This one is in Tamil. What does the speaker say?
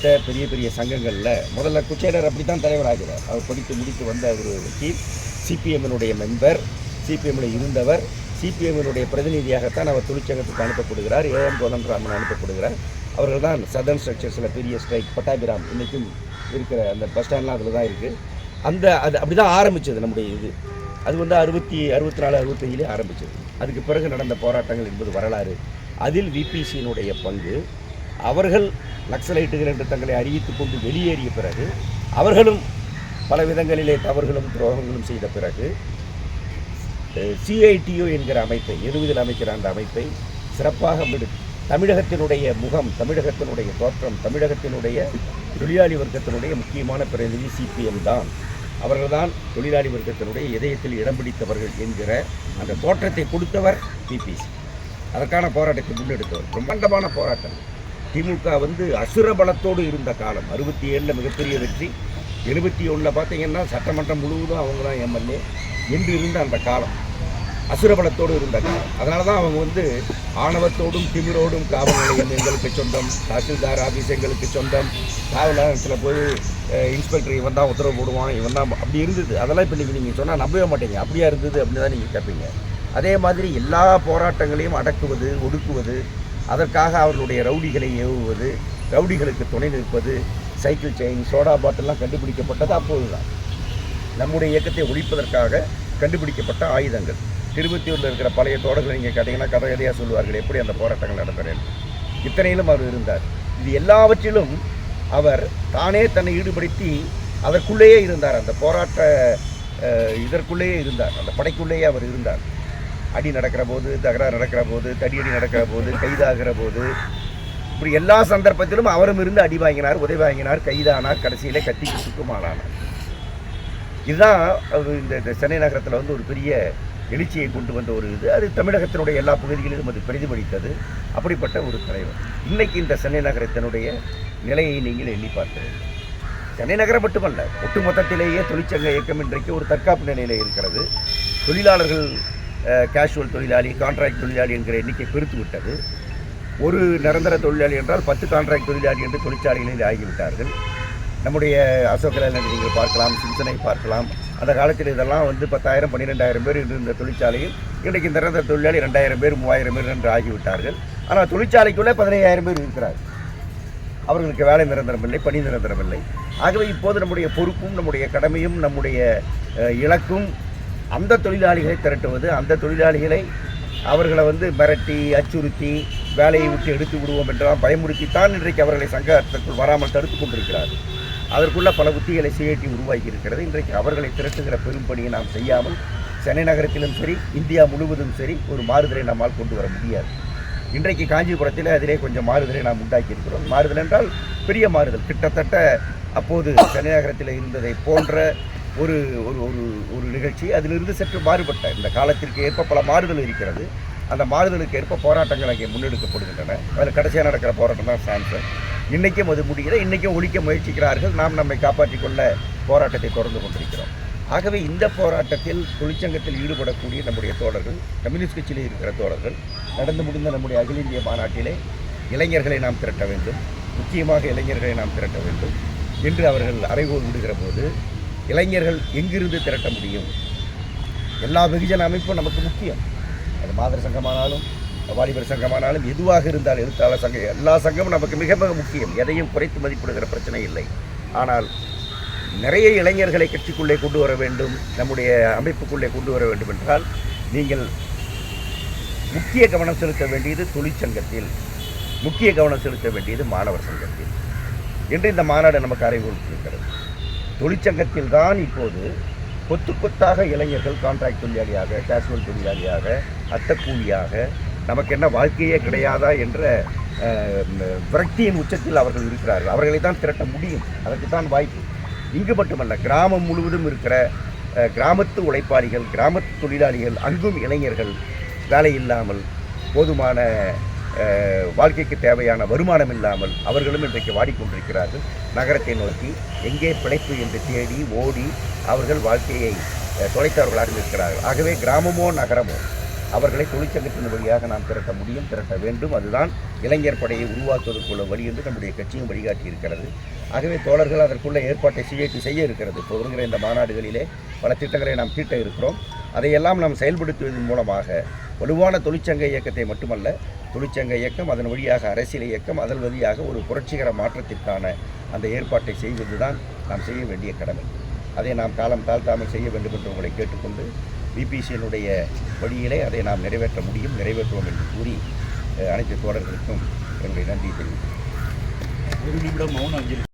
படித்த பெரிய பெரிய சங்கங்களில் முதல்ல குச்சேலர் அப்படி தான் தலைவராகிறார் அவர் படித்து முடித்து வந்த ஒரு வக்கீல் சிபிஎம்மினுடைய மெம்பர் சிபிஎம்மில் இருந்தவர் சிபிஎம்மினுடைய பிரதிநிதியாகத்தான் அவர் தொழிற்சங்கத்துக்கு அனுப்பப்படுகிறார் ஏஎம் கோதண்டராமன் அனுப்பப்படுகிறார். அவர்கள் தான் சதர்ன் ஸ்ட்ரக்சர்ஸில் பெரிய ஸ்ட்ரைக் பட்டாபிராம் இன்றைக்கும் இருக்கிற அந்த பஸ் ஸ்டாண்ட்லாம் அதில் தான் இருக்குது அந்த அது அப்படி தான் ஆரம்பித்தது நம்முடைய இது. அது வந்து அறுபத்தி அறுபத்தி நாலு அறுபத்தஞ்சிலே ஆரம்பித்தது அதுக்கு பிறகு நடந்த போராட்டங்கள் என்பது வரலாறு. அதில் விபிசியினுடைய பங்கு அவர்கள் நக்சலைட்டுகள் என்று தங்களை அறிவித்துக் கொண்டு வெளியேறிய பிறகு அவர்களும் பல விதங்களிலே தவறுகளும் துரோகங்களும் செய்த பிறகு சிஐடியு என்கிற அமைப்பை எருவிதில் அமைக்கிற அந்த அமைப்பை சிறப்பாக விடு தமிழகத்தினுடைய முகம் தமிழகத்தினுடைய தோற்றம் தமிழகத்தினுடைய தொழிலாளி வர்க்கத்தினுடைய முக்கியமான பிரதிநிதி சிபிஎம் தான். அவர்கள்தான் தொழிலாளி வர்க்கத்தினுடைய இதயத்தில் இடம் பிடித்தவர்கள் என்கிற அந்த தோற்றத்தை கொடுத்தவர் பிபிசி அதற்கான போராட்டத்தை முன்னெடுத்தவர். பிரம்மாண்டமான போராட்டம். திமுக வந்து அசுர பலத்தோடு இருந்த காலம். அறுபத்தி ஏழில் மிகப்பெரிய வெற்றி. எழுபத்தி ஒன்றில் பார்த்தீங்கன்னா சட்டமன்றம் முழுவதும் அவங்க தான் எம்எல்ஏ என்று இருந்த அந்த காலம். அசுரபலத்தோடு இருந்த காலம். அதனால தான் அவங்க வந்து ஆணவத்தோடும் திமிரோடும் காவல் நிலையம் எங்களுக்கு சொந்தம். தாசில்தார் ஆஃபீஸ் எங்களுக்கு சொந்தம். காவல் நிலையத்தில் போய் இன்ஸ்பெக்டர் இவன் தான் உத்தரவு போடுவான் இவன் தான் அப்படி இருந்தது. அதெல்லாம் இப்போ நீங்கள் நீங்கள் சொன்னால் நம்பவே மாட்டீங்க. அப்படியா இருந்தது அப்படின்னு தான் நீங்கள் கேட்பீங்க அதே மாதிரி எல்லா போராட்டங்களையும் அடக்குவது ஒடுக்குவது அதற்காக அவர்களுடைய ரவுடிகளை ஏவுவது ரவுடிகளுக்கு துணை நிற்பது சைக்கிள் செயின் சோடா பாட்டில்லாம் கண்டுபிடிக்கப்பட்டது அப்போது தான் நம்முடைய இயக்கத்தை ஒழிப்பதற்காக கண்டுபிடிக்கப்பட்ட ஆயுதங்கள். திருப்பத்தியூரில் இருக்கிற பழைய தோடர்கள் நீங்கள் கேட்டிங்கன்னா கதை கதையாக சொல்லுவார்கள் எப்படி அந்த போராட்டங்கள் நடக்கிறேன் இத்தனையிலும் அவர் இருந்தார். இது எல்லாவற்றிலும் அவர் தானே தன்னை ஈடுபடுத்தி அதற்குள்ளேயே இருந்தார். அந்த போராட்ட இதற்குள்ளேயே இருந்தார். அந்த படைக்குள்ளேயே அவர் இருந்தார். அடி நடக்கிற போது தகராறு நடக்கிற போது தடியடி நடக்கிற போது கைதாகிற போது இப்படி எல்லா சந்தர்ப்பத்திலும் அவரும் இருந்து அடி வாங்கினார் உதவி வாங்கினார் கைதானார் கடைசியில் கத்திக்கு சுக்குமானார் இதுதான் அது இந்த சென்னை நகரத்தில் வந்து ஒரு பெரிய எழுச்சியை கொண்டு வந்த ஒரு இது. அது தமிழகத்தினுடைய எல்லா பகுதிகளிலும் அது பிரதிபலித்தது. அப்படிப்பட்ட ஒரு தலைவர். இன்னைக்கு இந்த சென்னை நகரத்தினுடைய நிலையை நீங்கள் எண்ணி பார்க்க சென்னை நகரம் மட்டுமல்ல ஒட்டுமொத்தத்திலேயே தொழிற்சங்க இயக்கம் இன்றைக்கு ஒரு தற்காப்பு நிலையில் இருக்கிறது. தொழிலாளர்கள் கேஷுவல் தொழிலாளி கான்ட்ராக்ட் தொழிலாளி என்கிற எண்ணிக்கை பெருத்து விட்டது. ஒரு நிரந்தர தொழிலாளி என்றால் பத்து கான்ட்ராக்ட் தொழிலாளி என்று தொழிற்சாலைகளில் ஆகிவிட்டார்கள். நம்முடைய அசோக் நீங்கள் பார்க்கலாம் சிம்சனை பார்க்கலாம். அந்த காலத்தில் இதெல்லாம் வந்து பத்தாயிரம் பன்னிரெண்டாயிரம் பேர் இருந்த தொழிற்சாலையில் இன்றைக்கு நிரந்தர தொழிலாளி ரெண்டாயிரம் பேர் மூவாயிரம் பேர் என்று ஆகிவிட்டார்கள். ஆனால் தொழிற்சாலைக்குள்ளே பதினையாயிரம் பேர் இருக்கிறார்கள். அவர்களுக்கு வேலை நிரந்தரம் இல்லை பணி நிரந்தரம் இல்லை ஆகவே இப்போது நம்முடைய பொறுப்பும் நம்முடைய கடமையும் நம்முடைய இலக்கும் அந்த தொழிலாளிகளை திரட்டுவது அந்த தொழிலாளிகளை அவர்களை வந்து மிரட்டி அச்சுறுத்தி வேலையை விட்டு எடுத்து விடுவோம் என்றெல்லாம் பயமுறுத்தித்தான் இன்றைக்கு அவர்களை சங்கத்திற்குள் வராமல் தடுத்து கொண்டிருக்கிறார் அதற்குள்ள பல உத்திகளை சிஐடி உருவாக்கி இருக்கிறது இன்றைக்கு அவர்களை திரட்டுகிற பெரும்பணியை நாம் செய்யாமல் சென்னை நகரத்திலும் சரி இந்தியா முழுவதும் சரி ஒரு மாறுதலை நம்மால் கொண்டு வர முடியாது. இன்றைக்கு காஞ்சிபுரத்தில் அதிலே கொஞ்சம் மாறுதலை நாம் உண்டாக்கி இருக்கிறோம் மாறுதல் என்றால் பெரிய மாறுதல். கிட்டத்தட்ட அப்போது சென்னை நகரத்தில் இருந்ததை போன்ற ஒரு ஒரு ஒரு ஒரு நிகழ்ச்சி அதிலிருந்து சற்று மாறுபட்ட இந்த காலத்திற்கு ஏற்ப பல மாறுதல் இருக்கிறது. அந்த மாறுதலுக்கு ஏற்ப போராட்டங்கள் அங்கே முன்னெடுக்கப்படுகின்றன. அதில் கடைசியாக நடக்கிற போராட்டம் தான் சான்சர் இன்றைக்கும் அது முடிகிற இன்றைக்கும் ஒழிக்க முயற்சிக்கிறார்கள். நாம் நம்மை காப்பாற்றி கொள்ள போராட்டத்தை தொடர்ந்து கொண்டிருக்கிறோம். ஆகவே இந்த போராட்டத்தில் தொழிற்சங்கத்தில் ஈடுபடக்கூடிய நம்முடைய தோழர்கள் கம்யூனிஸ்ட் கட்சியில் இருக்கிற தோழர்கள் நடந்து முடிந்த நம்முடைய அகில இந்திய மாநாட்டிலே இளைஞர்களை நாம் திரட்ட வேண்டும். முக்கியமாக இளைஞர்களை நாம் திரட்ட வேண்டும். என்று அவர்கள் அறைகோல் விடுகிற போது இளைஞர்கள் எங்கிருந்து திரட்ட முடியும்? எல்லா வெகுஜன அமைப்பும் நமக்கு முக்கியம். அது மாதர் சங்கமானாலும் வாலிபர் சங்கமானாலும் எதுவாக இருந்தால் எழுத்தாளர் சங்கம் எல்லா சங்கமும் நமக்கு மிக மிக முக்கியம். எதையும் குறைத்து மதிப்பிடுகிற பிரச்சனை இல்லை. ஆனால் நிறைய இளைஞர்களை கட்சிக்குள்ளே கொண்டு வர வேண்டும் நம்முடைய அமைப்புக்குள்ளே கொண்டு வர வேண்டும் என்றால் நீங்கள் முக்கிய கவனம் செலுத்த வேண்டியது தொழிற்சங்கத்தில் முக்கிய கவனம் செலுத்த வேண்டியது மாணவர் சங்கத்தில். என்று இந்த மாநாடு நமக்கு அறிவுறுத்தியிருக்கிறது. தொழிற்சங்கத்தில் தான் இப்போது கொத்து கொத்தாக இளைஞர்கள் கான்ட்ராக்ட் தொழிலாளியாக கேஷுவல் தொழிலாளியாக அத்தக்கூலியாக நமக்கு என்ன வாழ்க்கையே கிடையாதா என்ற விரக்தியின் உச்சத்தில் அவர்கள் இருக்கிறார்கள். அவர்களை தான் திரட்ட முடியும். அதற்கு தான் வாய்ப்பு. இங்கு மட்டுமல்ல கிராமம் முழுவதும் இருக்கிற கிராமத்து உழைப்பாளிகள் கிராமத்து தொழிலாளிகள் அங்கும் இளைஞர்கள் வேலை இல்லாமல் போதுமான வாழ்க்கைக்கு தேவையான வருமானம் இல்லாமல் அவர்களும் இன்றைக்கு வாடிக்கொண்டிருக்கிறார்கள். நகரத்தை நோக்கி எங்கே பிழைப்பு என்று தேடி ஓடி அவர்கள் வாழ்க்கையை தொலைத்தவர்களாக இருக்கிறார்கள் ஆகவே கிராமமோ நகரமோ அவர்களை தொழிற்சங்கத்தின் வழியாக நாம் திரட்ட முடியும் திரட்ட வேண்டும். அதுதான் இளைஞர் படையை உருவாக்குவதற்குள்ள வழி என்று நம்முடைய கட்சியும் வழிகாட்டி இருக்கிறது ஆகவே தோழர்கள் அதற்குள்ள ஏற்பாட்டை சிஐடி செய்ய இருக்கிறது. இப்போ வருகிற இந்த மாநாடுகளிலே பல திட்டங்களை நாம் தீட்ட இருக்கிறோம். அதையெல்லாம் நாம் செயல்படுத்துவதன் மூலமாக வலுவான தொழிற்சங்க இயக்கத்தை மட்டுமல்ல தொழிற்சங்க இயக்கம் அதன் வழியாக அரசியல் இயக்கம் அதன் வழியாக ஒரு புரட்சிகர மாற்றத்திற்கான அந்த ஏற்பாட்டை செய்வதுதான் நாம் செய்ய வேண்டிய கடமை. அதை நாம் காலம் தாழ்த்தாமல் செய்ய வேண்டும் என்று உங்களை கேட்டுக்கொண்டு பிபிசியினுடைய வழியிலே அதை நாம் நிறைவேற்ற முடியும் நிறைவேற்றுவோம் என்று கூறி அனைத்து தோழர்களுக்கும் எங்களை நன்றி தெரிவிக்கிறேன் ஒரு நிமிடம் மௌன அஞ்சலி.